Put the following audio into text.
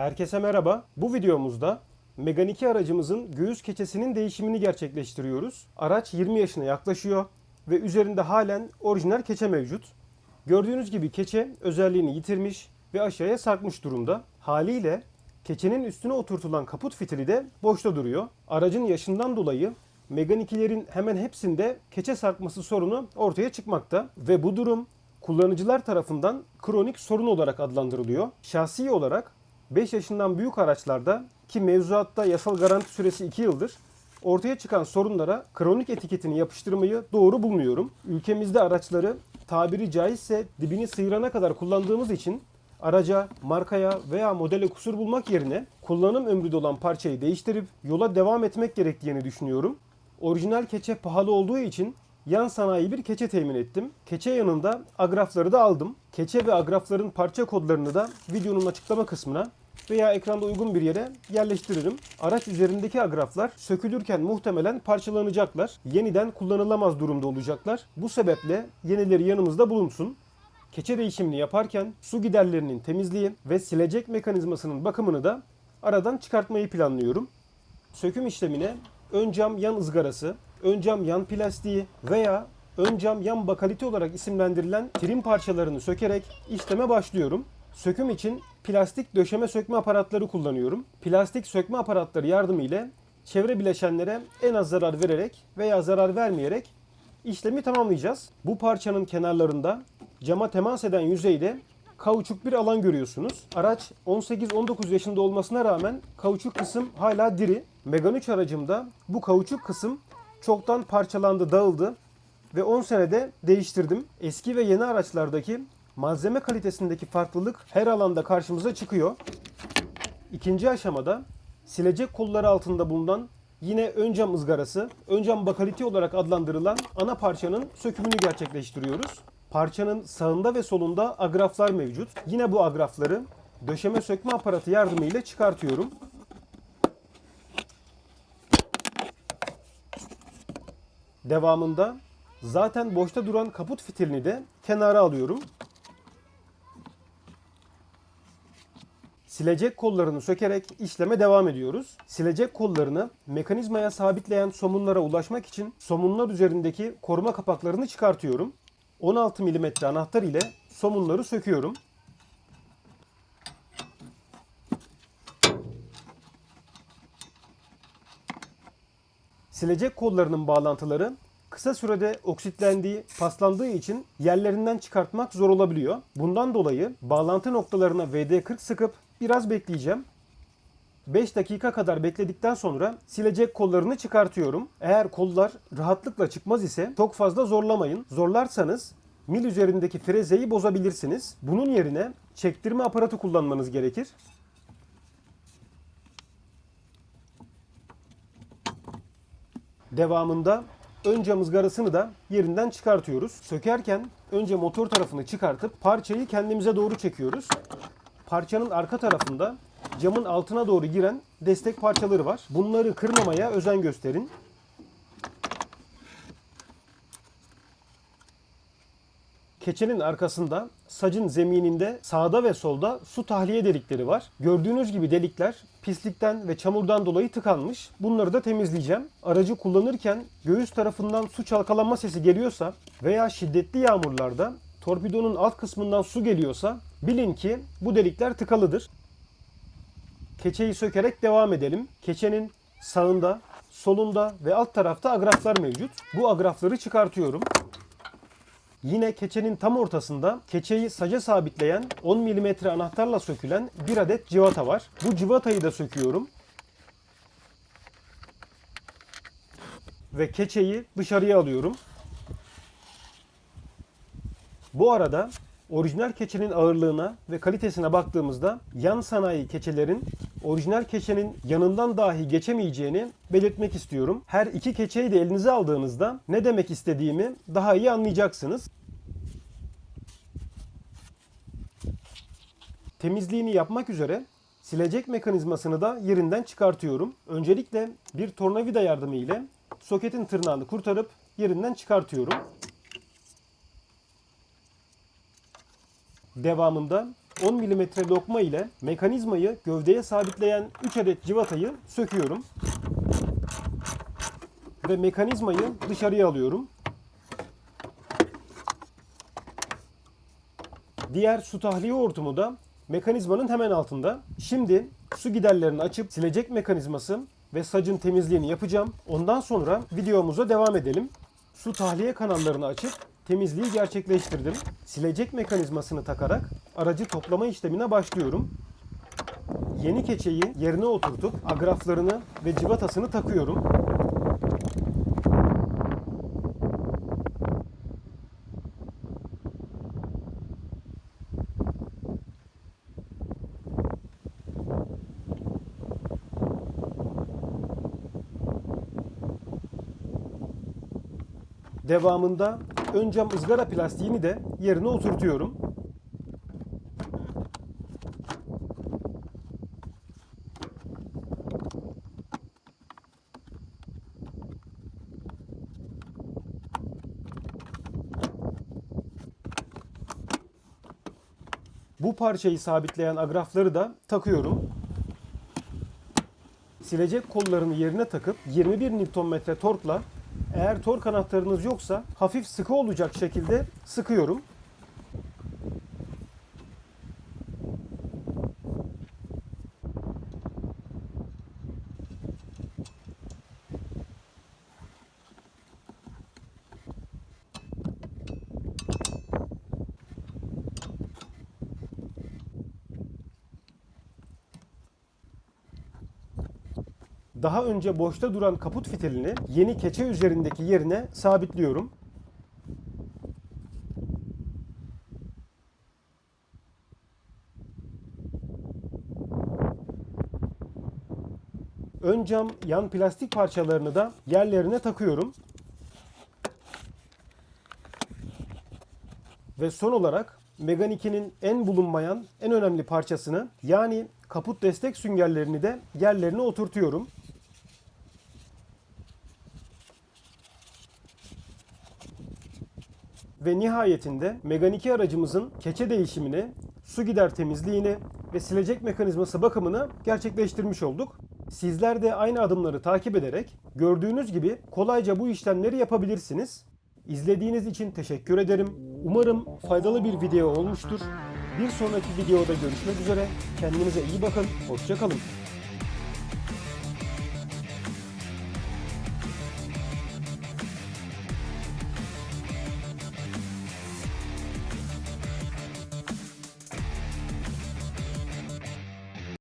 Herkese merhaba. Bu videomuzda Megane 2 aracımızın göğüs keçesinin değişimini gerçekleştiriyoruz. Araç 20 yaşına yaklaşıyor ve üzerinde halen orijinal keçe mevcut. Gördüğünüz gibi keçe özelliğini yitirmiş ve aşağıya sarkmış durumda. Haliyle keçenin üstüne oturtulan kaput fitili de boşta duruyor. Aracın yaşından dolayı Megane 2'lerin hemen hepsinde keçe sarkması sorunu ortaya çıkmakta ve bu durum kullanıcılar tarafından kronik sorun olarak adlandırılıyor. Şahsi olarak 5 yaşından büyük araçlarda ki mevzuatta yasal garanti süresi 2 yıldır ortaya çıkan sorunlara kronik etiketini yapıştırmayı doğru bulmuyorum. Ülkemizde araçları tabiri caizse dibini sıyırana kadar kullandığımız için araca, markaya veya modele kusur bulmak yerine kullanım ömrü olan parçayı değiştirip yola devam etmek gerektiğini düşünüyorum. Orijinal keçe pahalı olduğu için yan sanayi bir keçe temin ettim. Keçe yanında agrafları da aldım. Keçe ve agrafların parça kodlarını da videonun açıklama kısmına veya ekranda uygun bir yere yerleştiririm. Araç üzerindeki agraflar sökülürken muhtemelen parçalanacaklar. Yeniden kullanılamaz durumda olacaklar. Bu sebeple yenileri yanımızda bulunsun. Keçe değişimini yaparken su giderlerinin temizliği ve silecek mekanizmasının bakımını da aradan çıkartmayı planlıyorum. Söküm işlemine ön cam yan ızgarası, ön cam yan plastiği veya ön cam yan bakalite olarak isimlendirilen trim parçalarını sökerek işleme başlıyorum. Söküm için plastik döşeme sökme aparatları kullanıyorum. Plastik sökme aparatları yardımıyla çevre bileşenlere en az zarar vererek veya zarar vermeyerek işlemi tamamlayacağız. Bu parçanın kenarlarında cama temas eden yüzeyde kauçuk bir alan görüyorsunuz. Araç 18-19 yaşında olmasına rağmen kauçuk kısım hala diri. Megane 3 aracımda bu kauçuk kısım çoktan parçalandı, dağıldı ve 10 senede değiştirdim. Eski ve yeni araçlardaki malzeme kalitesindeki farklılık her alanda karşımıza çıkıyor. İkinci aşamada silecek kolları altında bulunan yine ön cam ızgarası, ön cam bakalite olarak adlandırılan ana parçanın sökümünü gerçekleştiriyoruz. Parçanın sağında ve solunda agraflar mevcut. Yine bu agrafları döşeme sökme aparatı yardımıyla çıkartıyorum. Devamında zaten boşta duran kaput fitilini de kenara alıyorum. Silecek kollarını sökerek işleme devam ediyoruz. Silecek kollarını mekanizmaya sabitleyen somunlara ulaşmak için somunlar üzerindeki koruma kapaklarını çıkartıyorum. 16 mm anahtar ile somunları söküyorum. Silecek kollarının bağlantıları kısa sürede oksitlendiği, paslandığı için yerlerinden çıkartmak zor olabiliyor. Bundan dolayı bağlantı noktalarına VD40 sıkıp biraz bekleyeceğim. 5 dakika kadar bekledikten sonra silecek kollarını çıkartıyorum. Eğer kollar rahatlıkla çıkmaz ise çok fazla zorlamayın. Zorlarsanız mil üzerindeki frezeyi bozabilirsiniz. Bunun yerine çektirme aparatı kullanmanız gerekir. Devamında ön cam ızgarasını da yerinden çıkartıyoruz. Sökerken önce motor tarafını çıkartıp parçayı kendimize doğru çekiyoruz. Parçanın arka tarafında camın altına doğru giren destek parçaları var. Bunları kırmamaya özen gösterin. Keçenin arkasında sacın zemininde sağda ve solda su tahliye delikleri var. Gördüğünüz gibi delikler pislikten ve çamurdan dolayı tıkanmış. Bunları da temizleyeceğim. Aracı kullanırken göğüs tarafından su çalkalanma sesi geliyorsa veya şiddetli yağmurlarda torpidonun alt kısmından su geliyorsa bilin ki bu delikler tıkalıdır. Keçeyi sökerek devam edelim. Keçenin sağında, solunda ve alt tarafta agraflar mevcut. Bu agrafları çıkartıyorum. Yine keçenin tam ortasında keçeyi saca sabitleyen 10 mm anahtarla sökülen bir adet civata var. Bu civatayı da söküyorum. Ve keçeyi dışarıya alıyorum. Bu arada orijinal keçenin ağırlığına ve kalitesine baktığımızda yan sanayi keçelerin orijinal keçenin yanından dahi geçemeyeceğini belirtmek istiyorum. Her iki keçeyi de elinize aldığınızda ne demek istediğimi daha iyi anlayacaksınız. Temizliğini yapmak üzere silecek mekanizmasını da yerinden çıkartıyorum. Öncelikle bir tornavida yardımı ile soketin tırnağını kurtarıp yerinden çıkartıyorum. Devamında 10 mm lokma ile mekanizmayı gövdeye sabitleyen 3 adet civatayı söküyorum. Ve mekanizmayı dışarıya alıyorum. Diğer su tahliye hortumu da mekanizmanın hemen altında. Şimdi su giderlerini açıp silecek mekanizması ve sacın temizliğini yapacağım. Ondan sonra videomuza devam edelim. Su tahliye kanallarını açıp temizliği gerçekleştirdim. Silecek mekanizmasını takarak aracı toplama işlemine başlıyorum. Yeni keçeyi yerine oturtup agraflarını ve civatasını takıyorum. Devamında ön cam ızgara plastiğini de yerine oturtuyorum. Bu parçayı sabitleyen agrafları da takıyorum. Silecek kollarını yerine takıp 21 Nm torkla eğer tork anahtarınız yoksa hafif sıkı olacak şekilde sıkıyorum. Daha önce boşta duran kaput fitilini yeni keçe üzerindeki yerine sabitliyorum. Ön cam yan plastik parçalarını da yerlerine takıyorum. Ve son olarak Megane 2'nin en bulunmayan, en önemli parçasını yani kaput destek süngerlerini de yerlerine oturtuyorum. Ve nihayetinde Megane 2 aracımızın keçe değişimini, su gider temizliğini ve silecek mekanizması bakımını gerçekleştirmiş olduk. Sizler de aynı adımları takip ederek gördüğünüz gibi kolayca bu işlemleri yapabilirsiniz. İzlediğiniz için teşekkür ederim. Umarım faydalı bir video olmuştur. Bir sonraki videoda görüşmek üzere. Kendinize iyi bakın. Hoşçakalın.